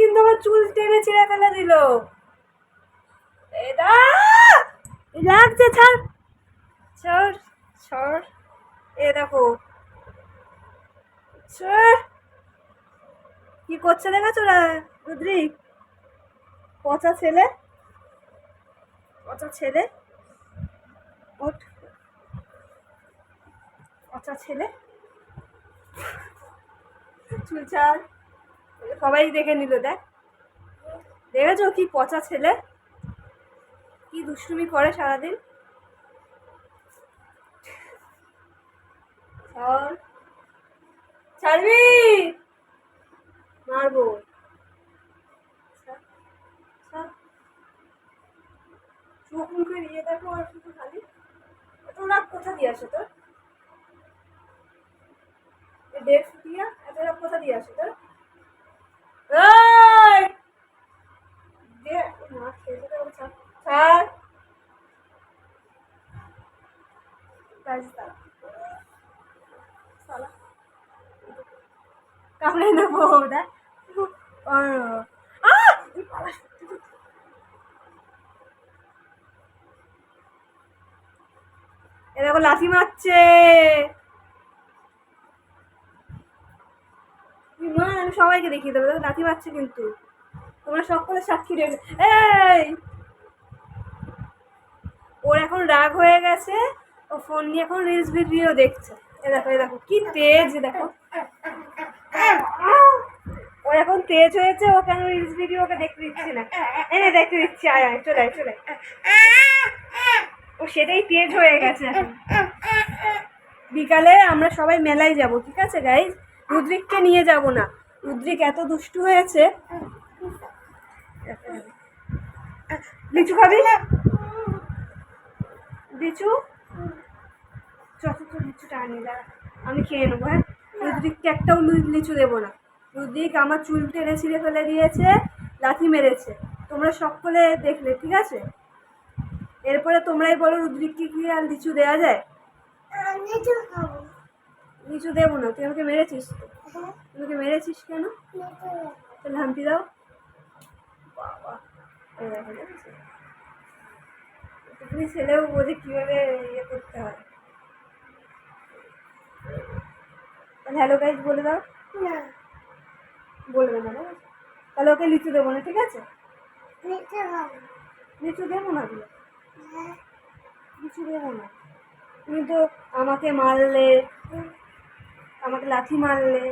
কিন্তু আমার চুল টেনে ছিঁড়ে ফেলে দিল লাগছে ছাড় ছাড় ছাড় এ দেখো ছাড় কি করছে দেখাছো রা রুদ্রিক পচা ছেলে পচা ছেলে ওঠ পচা ছেলে? চুল ছাড় সবাই দেখে নিল, দেখ। দেখেছ কি পচা ছেলে? কি দুষ্টুমি করে সারাদিন? ছাড় ছাড়বি মারবো ছাড়, ছাড়। চোখ মুখে নিয়ে দেখো আর শুধু খালি এত রাগ কোথা দিয়ে আসে তোর ডেট ফুটিয়া এত রাগ কোথা দিয়ে আসে তোর এই! দে, মা খেয়েছে তো, ছাড়। ছাড়। ব্যাস দাঁড়া। শালা। কামড়ে নেব দেখ আহ! আহ! এই পালা সত্যি তো। এ দেখো লাথি মারছে মা আমি সবাইকে দেখিয়ে দেবো দেখো লাথি মারছে কিন্তু। তোমরা সকলে সাক্ষী রেখে এই! ওর এখন রাগ হয়ে গেছে, ও ফোন নিয়ে এখন রিলস ভিডিও দেখছে। এ দেখো এ দেখো, কি তেজ দেখো। ওর এখন তেজ হয়েছে, ও কেন রিলস ভিডিও ওকে দেখতে দিচ্ছি না? এনে দেখতে দিচ্ছি, আয় আয়, চলে আয়, চলে ও সেটাই তেজ হয়ে গেছে বিকালে আমরা সবাই মেলায় যাব, ঠিক আছে গাইজ রুদ্রিককে নিয়ে যাব না। রুদ্রিক এত দুষ্টু হয়েছে। লিচু খাবি? না লিচু চত লিচুটা আনি দাঁড়া। আমি খেয়ে নেব হ্যাঁ? রুদ্রিককে একটাও লিচু দেবো না। রুদ্রিক আমার চুল টেনে ছিঁড়ে ফেলে দিয়েছে লাথি মেরেছে। তোমরা সকলে দেখলে ঠিক আছে? এরপরে তোমরাই বলো রুদ্রিককে কি আর লিচু দেওয়া যায়? লিচু দেবো না তুই আমাকে মেরেছিস তো। আমাকে মেরেছিস কেন? তাহলে হাম্পি দাও। বাবা তুমি ছেলেও বোঝে কীভাবে ইয়ে করতে হয়? তাহলে হ্যালো গাইজ বলে দাও। বলবে না? তাহলে ওকে লিচু দেবো না ঠিক আছে? লিচু দেবো না। দিয়ে লিচু দেবো না। তুমি তো আমাকে মারলে। আমাকে লাথি মারলে।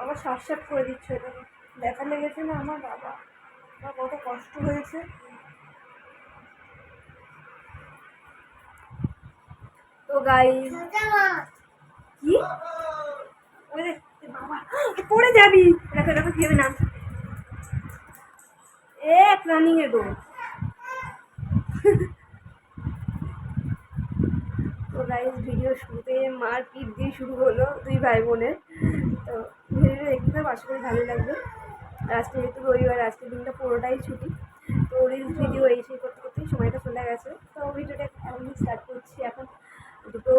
আবার শ্বাস করে দিচ্ছে এটা। ব্যথা লেগেছে না আমার বাবা। আমার কত কষ্ট হয়েছে। তো গাই কি? দেখ, পড়ে যাবি। দেখো দেখো কীভাবে নাম এক রানিং এ দৌড় তো গাইজ ভিডিও শুরুতে মার পিট দিয়ে শুরু হলো দুই ভাই বোনের তো ভিডিওটা দেখতে থাকো আশা করি ভালো লাগবে। আর আজকে যেহেতু রবিবার, আজকের দিনটা পুরোটাই ছুটি। তো রিলস ভিডিও এই সেই করতে করতেই সময়টা চলে গেছে। তো ভিডিওটা এখন স্টার্ট করছি এখন। দুটো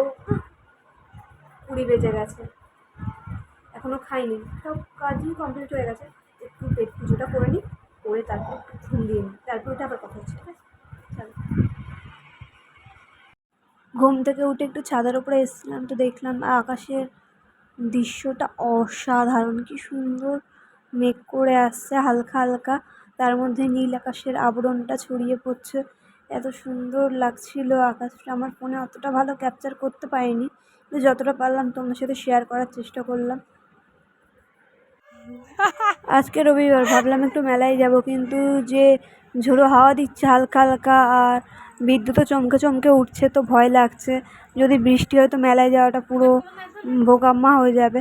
কুড়ি বেজে গেছে। এখনও খাইনি। সব কাজই কমপ্লিট হয়ে গেছে। একটু পেট পুজোটা করে নিই, করে তারপর ঘুম দিয়ে নিই। তারপর ওটা আবার কথা হচ্ছে, ঠিক আছে? চলো। ঘুম থেকে উঠে একটু ছাদের উপরে এসেছিলাম তো দেখলাম আকাশের দৃশ্যটা অসাধারণ। কি সুন্দর মেঘ করে আসছে, হালকা হালকা। তার মধ্যে নীল আকাশের আবরণটা ছড়িয়ে পড়ছে। এত সুন্দর লাগছিল আকাশটা। আমার ফোনে অতটা ভালো ক্যাপচার করতে পারিনি। যতটা পারলাম তোমার সাথে শেয়ার করার চেষ্টা করলাম। আজকে রবিবার ভাবলাম একটু মেলায় যাব কিন্তু যে ঝোড়ো হাওয়া দিচ্ছে হালকা হালকা আর বিদ্যুৎও চমকে চমকে উঠছে তো ভয় লাগছে। যদি বৃষ্টি হয় তো মেলায় যাওয়াটা পুরো বোকাম্মা হয়ে যাবে।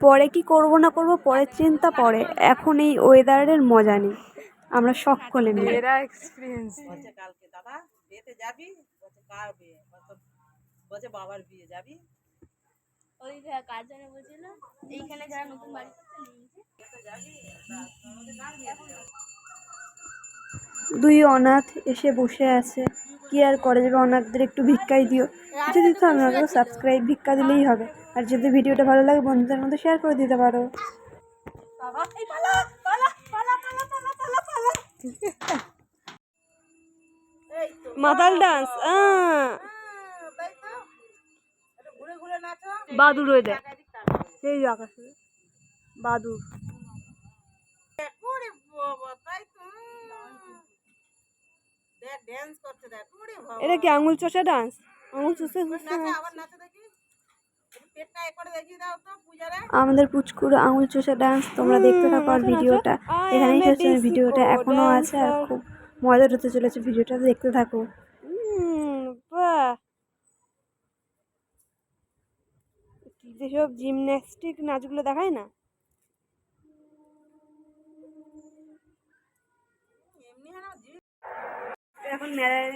পরে কি করব না করব পরের চিন্তা পরে। এখন এই ওয়েদারের মজা নেই। আমরা সকলে মিলে কালকে দাদা বিয়েতে যাবি? বাবার বিয়ে যাবি? ওই কার জন্য বলছিল? এইখানে যারা নতুন বাড়ি দুই অনাথ এসে বসে আছে। কি আর করে যাবে? অনাথদের একটু ভিক্ষাই দিও। কিছু দিতে হবে না সাবস্ক্রাইব ভিক্ষা দিলেই হবে। আর যদি ভিডিওটা ভালো লাগে বন্ধুদের মধ্যে শেয়ার করে দিতে পারো। বাবা এই পালা পালা পালা পালা পালা পালা পালা। এই তো মাতাল ডান্স হ্যাঁ, তাই তো একটু ঘুরে ঘুরে নাচো বাদুর ওই দেখ। সেই যে আকাশে বাদুর এটা কি আঙুল চষা ডান্স আঙুল চষে আমাদের পুচকুর আঙুল চষা ডান্স তোমরা দেখতে থাকো আর ভিডিওটা। এখানেই শেষ ভিডিওটা এখনও আছে আর খুব মজার হতে চলেছে ভিডিওটা দেখতে থাকো। যেসব জিমন্যাস্টিক নাচগুলো দেখায় না? এখন মেলায়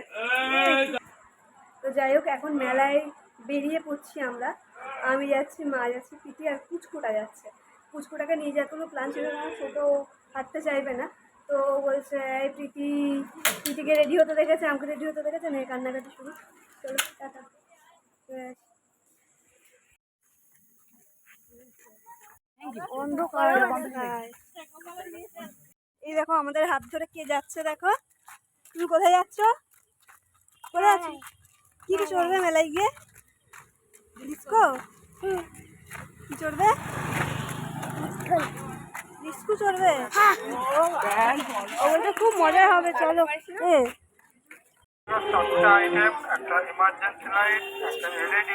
তো যাই হোক, এখন মেলায় বেরিয়ে পড়ছি আমরা। আমি যাচ্ছি, মা যাচ্ছে পিটি আর পুচকুটা যাচ্ছে। পুচকুটাকে নিয়ে যাওয়ার কোনো প্ল্যান ছিল না, ছোটো হাঁটতে চাইবে না। তো বলছে প্রীতি, প্রীতিকে রেডি হতে দেখেছে, আমাকে রেডি হতে দেখেছে না এই কান্নাকাটি শুরু। চলো, টাটা। অন্ধকার। এই দেখো আমাদের হাত ধরে কে যাচ্ছে দেখো? তুমি কোথায় যাচ্ছ? কোথায় আছো? কি কি চড়বে মেলায় গিয়ে? ডিস্কো? কি চড়বে? ডিস্কো চড়বে? ও ওটা খুব মজা হবে চলো। আইটেম একটা ইমার্জেন্সি লাইট একটা এলইডি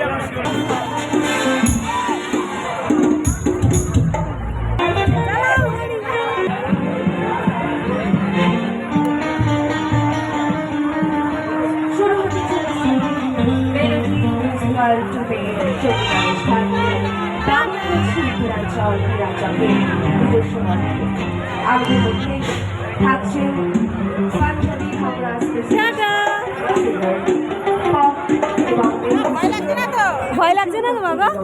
বাবা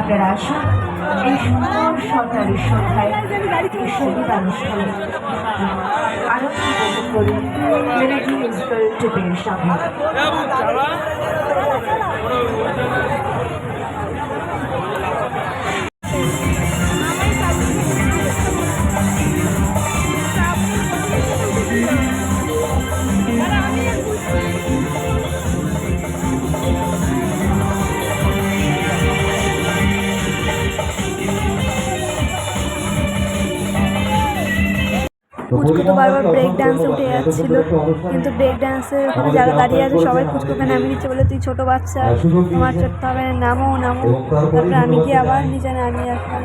আপনারা আসুন। এই সুন্দর সরকারি সন্ধ্যায় এই সংগীত অনুষ্ঠানে। আনন্দ উপভোগ ট্রিপের পুচকু তো বারবার ব্রেক ডান্সে উঠে যাচ্ছিল। কিন্তু ব্রেক ডান্সের ওখানে যারা দাঁড়িয়ে আছে সবাই পুচকুকে নামিয়ে দিচ্ছে বলে তুই ছোট বাচ্চা তোমার চড়তে হবে না, নামো। নামো তারপরে আমি কি আবার নিচে নামিয়ে আসলাম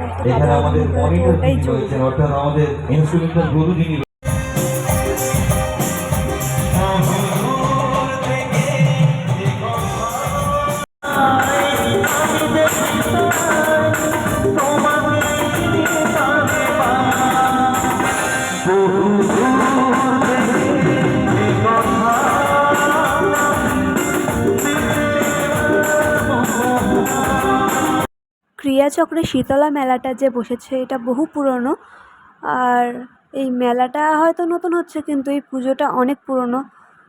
ওটাই চলছে ক্রিয়াচক্রে শীতলা মেলাটা যে বসেছে, এটা বহু পুরনো। আর এই মেলাটা হয়তো নতুন হচ্ছে, কিন্তু এই পুজোটা অনেক পুরনো।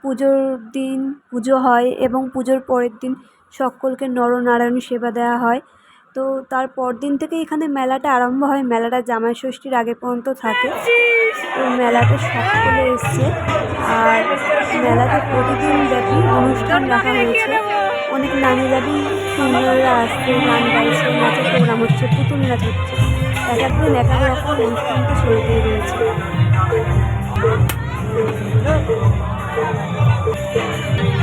পুজোর দিন পুজো হয় এবং পুজোর পরের দিন সকলকে নরনারায়ণ সেবা দেওয়া হয়। তো তার পর দিন থেকে এখানে মেলাটা আরম্ভ হয়। মেলাটা জামাই ষষ্ঠীর আগে পর্যন্ত থাকে। তো মেলাতে সকলে এসছে। মেলাতে প্রতিদিন ব্যাপী অনুষ্ঠান রাখা হয়েছে। অনেক নামি দাবি সুন্দররা আসছে গান গাইছে নাচের প্রোগ্রাম হচ্ছে পুতুল নাচ হচ্ছে। এক একদিন এক এক রকম অনুষ্ঠানটা চলতেই রয়েছে Thank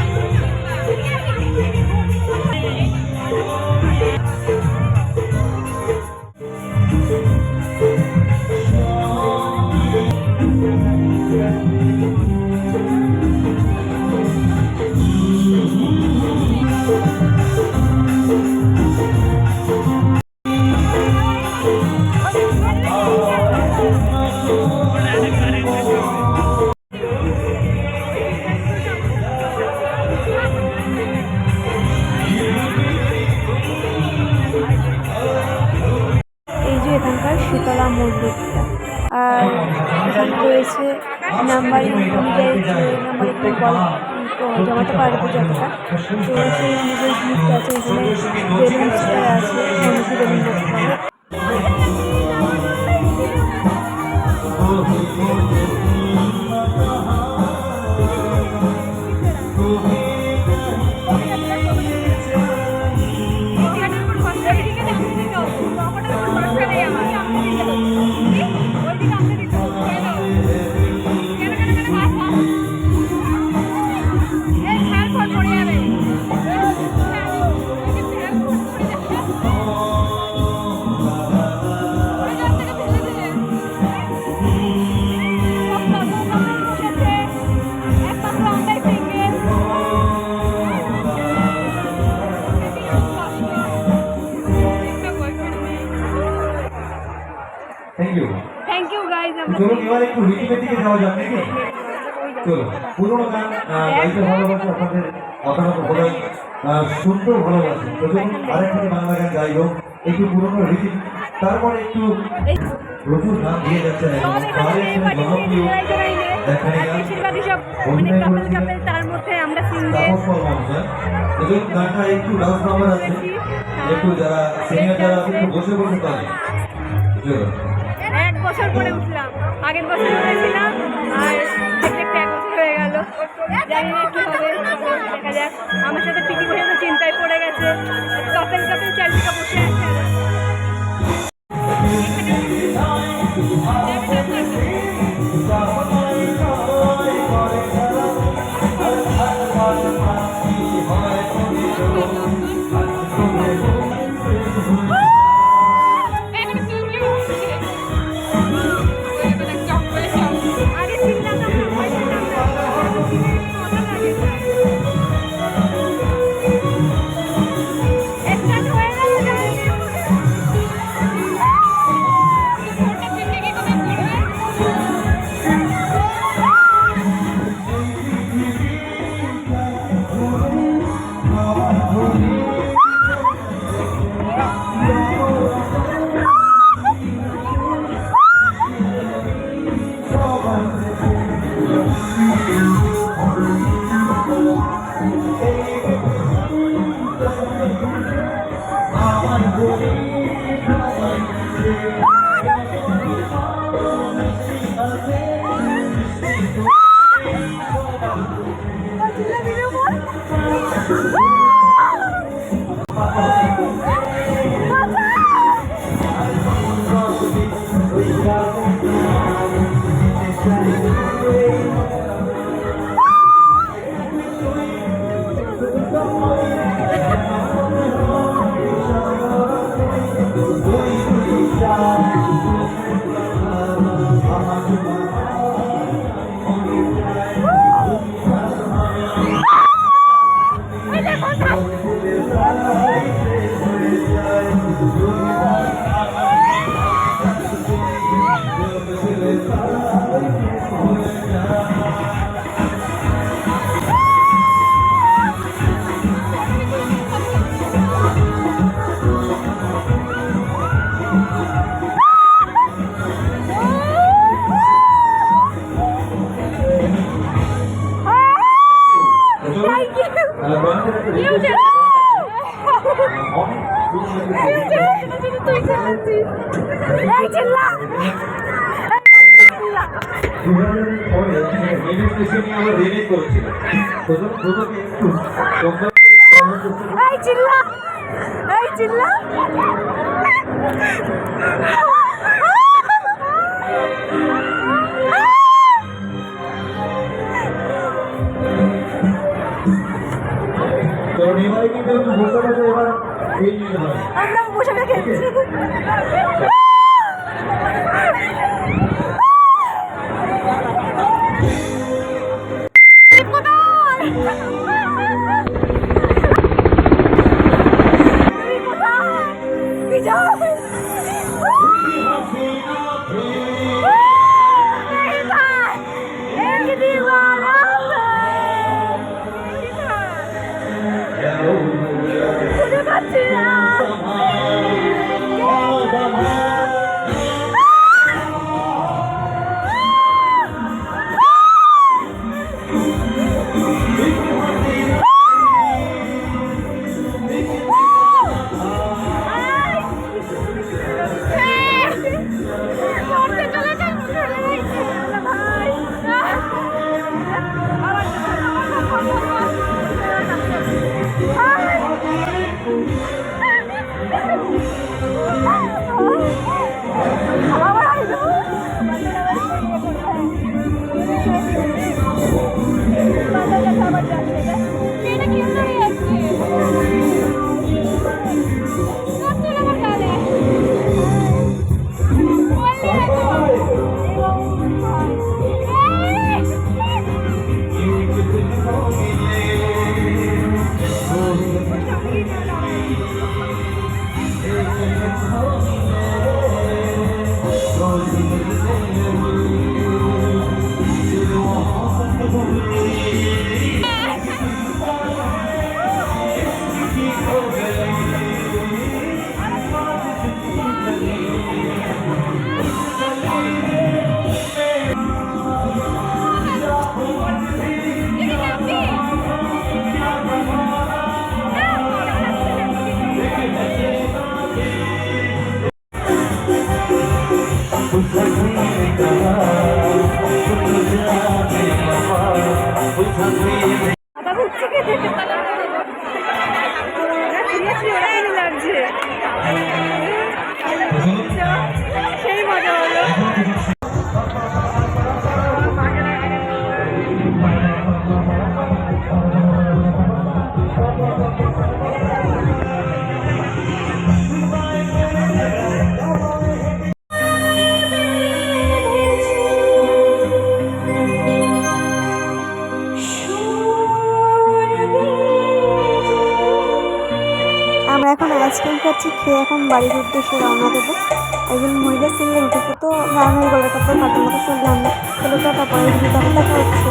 এবার একটু রিটিমের দিকে যাওয়া যাক নাকি চলো পুরোনো গান গাইতে ভালোবাসে আপনাদের আপনারা বোধ সুন্দর ভালোবাসে। তো চলুন আরেকখানি বাংলা গান গাই হোক একটু পুরোনো রীতি তারপরে একটু প্রচুর গান দিয়ে যাচ্ছেন জনপ্রিয় তার মধ্যে আমরা গানটা একটু ডান্স নাম্বার আছে। একটু যারা সিনিয়র যারা একটু বসে বসে চলো এক বছর পরে উঠলাম। আগের বছর হয়েছিলাম আর হয়ে হবে, দেখা যাক। আমার সাথে টিকি বসে তো চিন্তায় পড়ে গেছে। কাপেল কাপেল চারিদিকে বসে আছে। চিল্লা। এই চিল্লা। আমরা বসে খেলছি খাচ্ছি খেয়ে এখন বাড়ির উদ্দেশ্যে রওনা দেবো। একজন মহিলা সিঙ্গেল উঠেছে, তো গান হয়ে গলাটা তো কাটার মতো শুনলাম ছেলেটা তারপরে দেখা হচ্ছে।